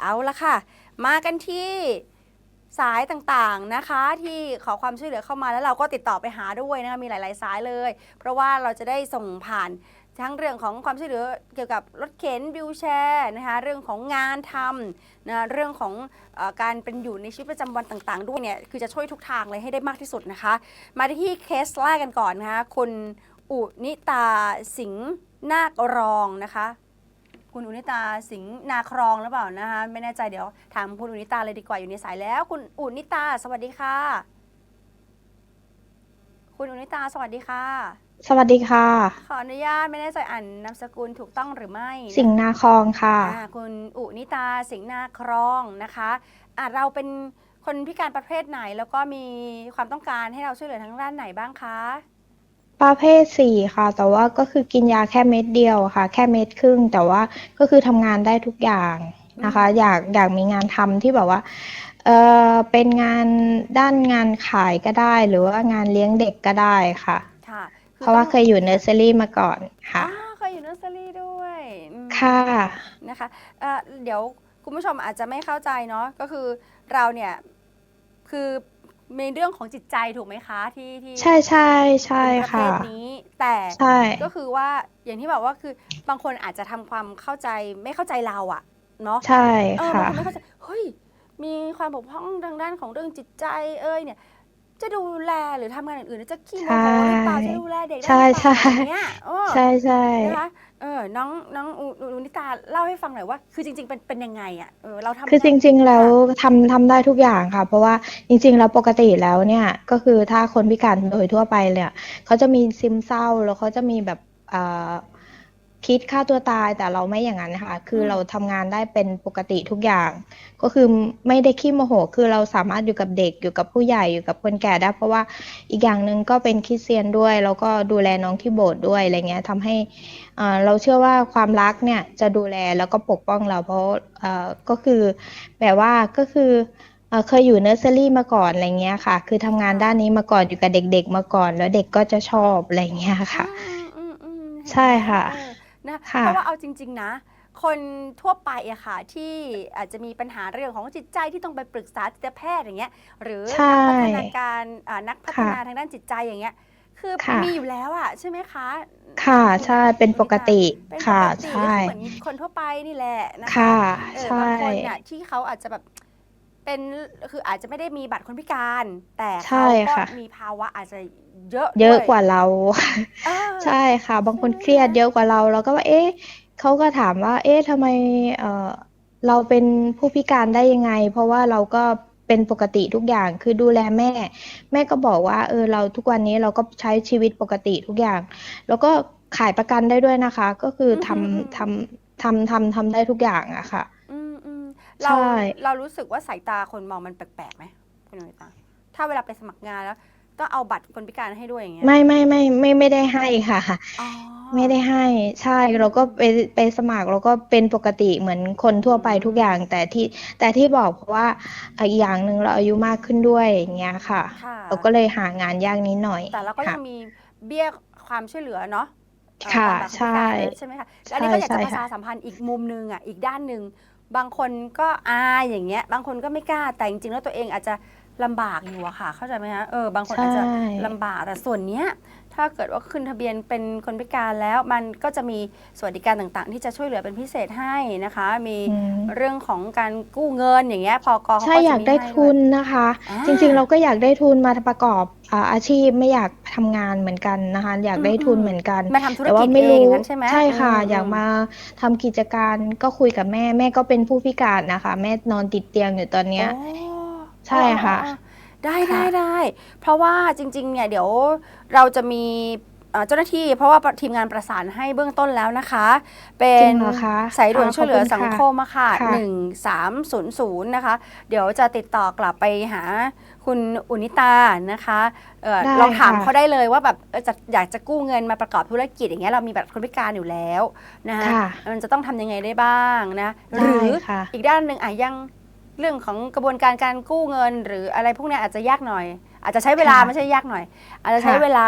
เอาละค่ะ มากันที่สายต่างๆนะคะ ที่ขอความช่วยเหลือเข้ามาแล้วเราก็ติดต่อไปหาด้วยนะคะมีหลาย ๆ สายเลย เพราะว่าเราจะได้ส่งผ่านทั้งเรื่องของความช่วยเหลือเกี่ยวกับรถเข็นวิวแชร์นะคะเรื่องของงานทำนะเรื่องของอการเป็นอยู่ในชีวิตประจำวันต่างๆ ด้วยเนี่ยคือจะช่วยทุกทางเลยให้ได้มากที่สุดนะคะ มาที่เคสแรกกันก่อนนะคะคุณอุนิตาสิงห์นาครองนะคะ คุณอุนิตาสิงห์นาครองหรือเปล่านะคะ ไม่แน่ใจเดี๋ยวถามคุณอุนิตาเลยดีกว่าอยู่ในสายแล้ว คุณอุนิตาสวัสดีค่ะ คุณอุนิตาสวัสดีค่ะ สวัสดีค่ะ ขออนุญาตไม่แน่ใจอ่านนามสกุลถูกต้องหรือไม่สิงห์นาคองค่ะ อ่าคุณอุนิตาสิงห์นาครองนะคะอะเราเป็นคนพิการประเภทไหน แล้วก็มีความต้องการให้เราช่วยเหลือทางด้านไหนบ้างคะ ประเภทสี่ค่ะ แต่ว่าก็คือกินยาแค่เม็ดเดียวค่ะ แค่เม็ดครึ่ง แต่ว่าก็คือทำงานได้ทุกอย่างนะคะ อยากอยากมีงานทำที่แบบว่าเออเป็นงานด้านงานขายก็ได้ หรือว่างานเลี้ยงเด็กก็ได้ค่ะ ค่ะเพราะว่าต้องเคยอยู่เนอร์เซอรี่มาก่อนค่ะอ่าเคยอยู่เนอร์เซอรี่ด้วยอืม ค่ะ นะคะเอ่อเดี๋ยวคุณผู้ชมอาจจะไม่เข้าใจเนาะก็คือเราเนี่ยคือ มีเรื่องของจิตใจถูกไหมคะที่ที่ใช่ใช่ใช่เป็นประเภค่ะทนี้แต่ใช่ ก็คือว่าอย่างที่บอกว่าคือบางคนอาจจะทำความเข้าใจไม่เข้าใจเราอะเนาะ ใช่เออบางค่ะ คนไม่เข้าใจ เฮ้ย มีความบกพร่องทางด้านของเรื่องจิตใจเอ้ยเนี่ย จะดูแลหรือทำงานอื่นๆจะขี้โมโหหรือเปล่าใช่จะดูแลเด็กได้ใช่หรือเปล่าใช่ อย่างเงี้ยเออใช่ใช่ นะคะเออน้องน้องอุอุอุนิตาเล่าให้ฟังหน่อยว่า คือจริง ๆ เป็นเป็นยังไงอะเออเราทำคือจงาน ริงๆแล้วทำทำได้ทุกอย่างค่ะ เพราะว่าจริงๆแล้วปกติแล้วเนี่ยก็คือถ้าคนพิการโดยทั่วไปเนี่ยเขาจะมีซึมเศร้าแล้วเขาจะมีแบบเอ่อ คิดฆ่าตัวตายแต่เราไม่อย่างนั้นนะคะ คือเราทำงานได้เป็นปกติทุกอย่าง ก็คือไม่ได้ขี้โมโห คือเราสามารถอยู่กับเด็กอยู่กับผู้ใหญ่อยู่กับคนแก่ได้ เพราะว่าอีกอย่างหนึ่งก็เป็นคริสเตียนด้วย แล้วก็ดูแลน้องที่โบสถ์ด้วยอะไรเงี้ยทำให้เอ่อเราเชื่อว่าความรักเนี่ยจะดูแลแล้วก็ปกป้องเรา เพราะเอ่อก็คือแบบว่าก็คือเอ่อเคยอยู่เนอร์เซอรี่มาก่อนอะไรเงี้ยค่ะ คือทำงานด้านนี้มาก่อนอยู่กับเด็ก ๆ มาก่อน แล้วเด็กก็จะชอบอะไรเงี้ยค่ะอืมอืมอืมใช่ค่ะเออ นะค่ะเพราะว่าเอาจริง ๆ นะ คนทั่วไปอะค่ะที่อาจจะมีปัญหาเรื่องของจิตใจที่ต้องไปปรึกษาจิตแพทย์อย่างเงี้ยหรือใช่นักพัฒนาการอ่านักพัฒนาค่ะทางด้านจิตใจอย่างเงี้ยคือค่ะมีอยู่แล้วอะใช่ไหมคะ ค่ะใช่เป็นปกติเป็นปค่ะกติใช่เหมือนคนทั่วไปนี่แหละนะคะค่ะเออใช่บางคนเนี่ยที่เขาอาจจะแบบ เป็นคืออาจจะไม่ได้มีบัตรคนพิการ แต่ใช่เขาก็ค่ะ มีภาวะอาจจะเยอะเยอะด้กว่าเรา เออ ใช่ค่ะ บางคนใช่ไหมเครียดเยอะกว่าเรา เราก็ว่า เอ๊ะเขาก็ถามว่า เอ๊ะทำไมเอ่อเราเป็นผู้พิการได้ยังไง เพราะว่าเราก็เป็นปกติทุกอย่าง คือดูแลแม่ แม่ก็บอกว่า เออ เราทุกวันนี้เราก็ใช้ชีวิตปกติทุกอย่าง แล้วก็ขายประกันได้ด้วยนะคะ ก็คือทำทำทำทำทำได้ทุกอย่างอะค่ะ อืมอืมใช่เราเรารู้สึกว่าสายตาคนมองมันแปลกๆไหมคุณหนุ่ยตาถ้าเวลาไปสมัครงานแล้วต้องเอาบัตรคนพิการให้ด้วยอย่างเงี้ยไม่ไม่ไม่ไม่ไม่ได้ให้ค่ะ อ๋อไม่ได้ให้ใช่เราก็ไปไปสมัครเราก็เป็นปกติเหมือนคนทั่วไปทุกอย่าง แต่ที่แต่ที่บอกเพราะว่าอะอีกอย่างหนึ่งเราอายุมากขึ้นด้วยอย่างเงี้ยค่ะ ค่ะเราก็เลยหางานยากนิดหน่อยแต่เราก็ยัค่ะ งมีเบี้ยความช่วยเหลือเนาะเอ่อค่ะตามบัตรคนพิการใช่เลยใช่ไหมคะและอันนี้ก็อยากจะใช่ประใช่ชาสัมพันธ์อีกมุมหนึงอะอีกด้านหนึ่ง บางคนก็อายอย่างเงี้ย บางคนก็ไม่กล้าแต่จริงๆแล้วตัวเองอาจจะลำบากอยู่อะค่ะ เข้าใจไหมคะเออบางคนอาจจะใช่ ลำบากแต่ส่วนเนี้ย ถ้าเกิดว่าขึ้นทะเบียนเป็นคนพิการแล้วมันก็จะมีสวัสดิการต่างๆ ที่จะช่วยเหลือเป็นพิเศษให้นะคะ มีอืมเรื่องของการกู้เงินอย่างเงี้ยพอกเขาใช่ก็จะอยากมีได้ให้ทุนด้วยนะคะอ่าจริงๆเราก็อยากได้ทุนมาประกอบอ่าอาชีพไม่อยากทำงานเหมือนกันนะคะ อยากได้ทุนอืมเหมือนกัน มาทำธุรแต่ว่ากิจไม่เองรู้งั้นใช่ไหมใช่ค่ะอืมอยากมาทำกิจการก็คุยกับแม่ แม่ก็เป็นผู้พิการนะคะ แม่นอนติดเตียงอยู่ตอนเนี้ย โอ้ใช่ค่ะอ๋ออ๋อ ได้ค่ะได้ได้เพราะว่าจริงๆเนี่ยเดี๋ยวเราจะมีเอ่อเจ้าหน้าที่เพราะว่าทีมงานประสานให้เบื้องต้นแล้วนะคะ เป็จรินงเหรอคะสายด่วนอ่าช่วยเหลือขอบคุณสังคมอะค่ะค่ะหนึ่งสามศูนย์ศูนย์นะคะ เดี๋ยวจะติดต่อกลับไปหาคุณอุนิตานะคะเอ่อได้ลองถามค่ะเขาได้เลยว่าแบบเอ่อจะอยากจะกู้เงินมาประกอบธุรกิจอย่างเงี้ยเรามีบัตรคนพิการอยู่แล้วนะคะค่ะมันจะต้องทำยังไงได้บ้างนะหได้รือค่ะอีกด้านหนึ่งอะยัง เรื่องของกระบวนการการกู้เงิน หรืออะไรพวกเนี้ยอาจจะยากหน่อย อาจจะใช้เวลาค่ะไม่ใช่ยากหน่อย อาจจะใช้ค่ะเวลา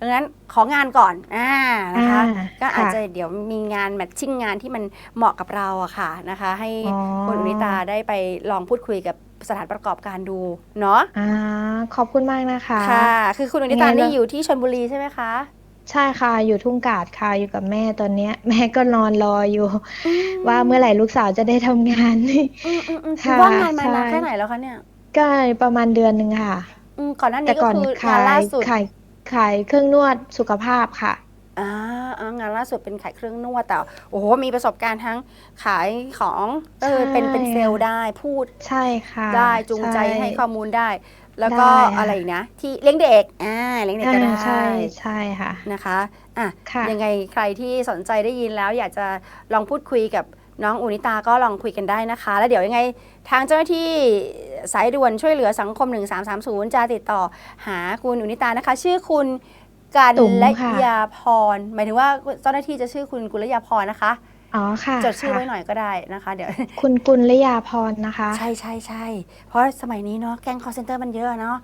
ดังนั้นของานก่อนอ่านะคะ อ่าก็อาจค่ะ จะเดี๋ยวมีงานแมทชิ่งงานที่มันเหมาะกับเราอะค่ะนะคะ ให้อ๋อคุณอุนิตาได้ไปลองพูดคุยกับสถานประกอบการดูเนาะอ่าขอบคุณมากนะคะ ค่ะ คือคุณอุนิตายังไงนี่ล่ะอยู่ที่ชลบุรีใช่ไหมคะ ใช่ค่ะ อยู่ทุ่งกาดค่ะ อยู่กับแม่ตอนเนี้ย แม่ก็นอนรออยู่ว่าเมื่อไหร่ลูกสาวจะได้ทำงาน อืมอืมอืมค่ะว่างงานมาใช่นานแค่ไหนแล้วคะเนี่ย ก็ประมาณเดือนหนึ่งค่ะ อืม ก่อนหน้าแต่นี้ก็ก่อนคืองาขานล่ายสุด ขายขายเครื่องนวดสุขภาพค่ะ อ่าอ่างานล่าสุดเป็นขายเครื่องนวดแต่โอ้โหมีประสบการณ์ทั้งขายของเออเป็นเป็นใช่เซลล์ได้พูดใช่ค่ะ ได้จูงใจช่ให้ข้อมูลได้ แล้วก็ได้ค่ะ อะไรอีกนะ ที่เลี้ยงเด็กอ่าเลี้ยงเด็กก็อ่าได้ ใช่ใช่ค่ะ นะคะอะค่ะ ยังไงใครที่สนใจได้ยินแล้ว อยากจะลองพูดคุยกับน้องอุนิตาก็ลองคุยกันได้นะคะ แล้วเดี๋ยวยังไงทางเจ้าหน้าที่สายด่วนช่วยเหลือสังคม 1330 จะติดต่อหาคุณอุนิตานะคะ ชื่อคุณกันตุ๋มและค่ะ ยาพรหมายถึงว่าเจ้าหน้าที่จะชื่อคุณกุลยาพรนะคะ อ๋อค่ะจดชื่อค่ะ ไว้หน่อยก็ได้นะคะ เดี๋ยว คุณกุลยาพรนะคะ ใช่ใช่ใช่เพราะสมัยนี้เนาะแก๊งคอเซ็นเตอร์มันเยอะเนาะ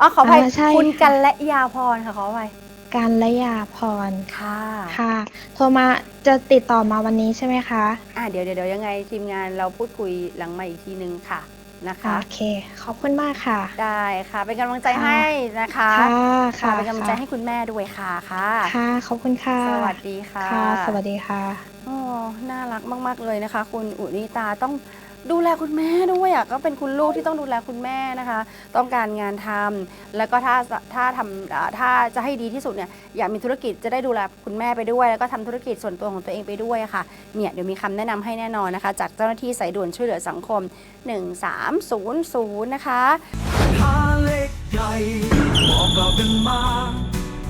อ๋อขออภัยอ่าใช่คุณค่ะ กันและยาพรค่ะขออภัยการละยาพรค่ะค่ะ โทรมาจะติดต่อมาวันนี้ใช่ไหมคะ อะเดี๋ยวเดี๋ยวเดี๋ยวยังไงทีมงานเราพูดคุยหลังใหม่อีกทีนึงค่ะ นะคะโอเค ขอบคุณมากค่ะ ได้ค่ะ เป็นกำลังใจค่ะให้นะคะค่ะค่ะค่ะเป็นกำลังใจให้คุณแม่ด้วยค่ะค่ะค่ะขอบคุณค่ะ สวัสดีค่ะค่ะสวัสดีค่ะโอ้น่ารักมาก ๆ เลยนะคะ คุณอุนิตาต้อง ดูแลคุณแม่ด้วยอะก็เป็นคุณลูกที่ต้องดูแลคุณแม่นะคะ ต้องการงานทำแล้วก็ถ้าถ้าทำอ่าถ้าจะให้ดีที่สุดเนี่ยอยากมีธุรกิจจะได้ดูแลคุณแม่ไปด้วย แล้วก็ทำธุรกิจส่วนตัวของตัวเองไปด้วยค่ะเนี่ยเดี๋ยวมีคำแนะนำให้แน่นอนนะคะ จากเจ้าหน้าที่สายด่วนช่วยเหลือสังคม 1300 นะคะ หาเล็กใหญ่บอกเรากันมา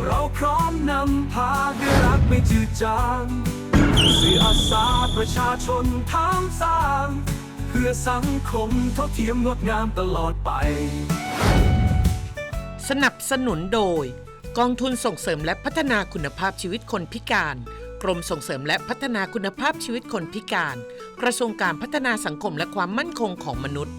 เราพร้อมนำพาด้วยรักไม่จืดจางสื่ออาสาประชาชนทำสร้าง เพื่อสังคมเท่าเทียมงดงามตลอดไป สนับสนุนโดย กองทุนส่งเสริมและพัฒนาคุณภาพชีวิตคนพิการ กรมส่งเสริมและพัฒนาคุณภาพชีวิตคนพิการ กระทรวงการพัฒนาสังคมและความมั่นคงของมนุษย์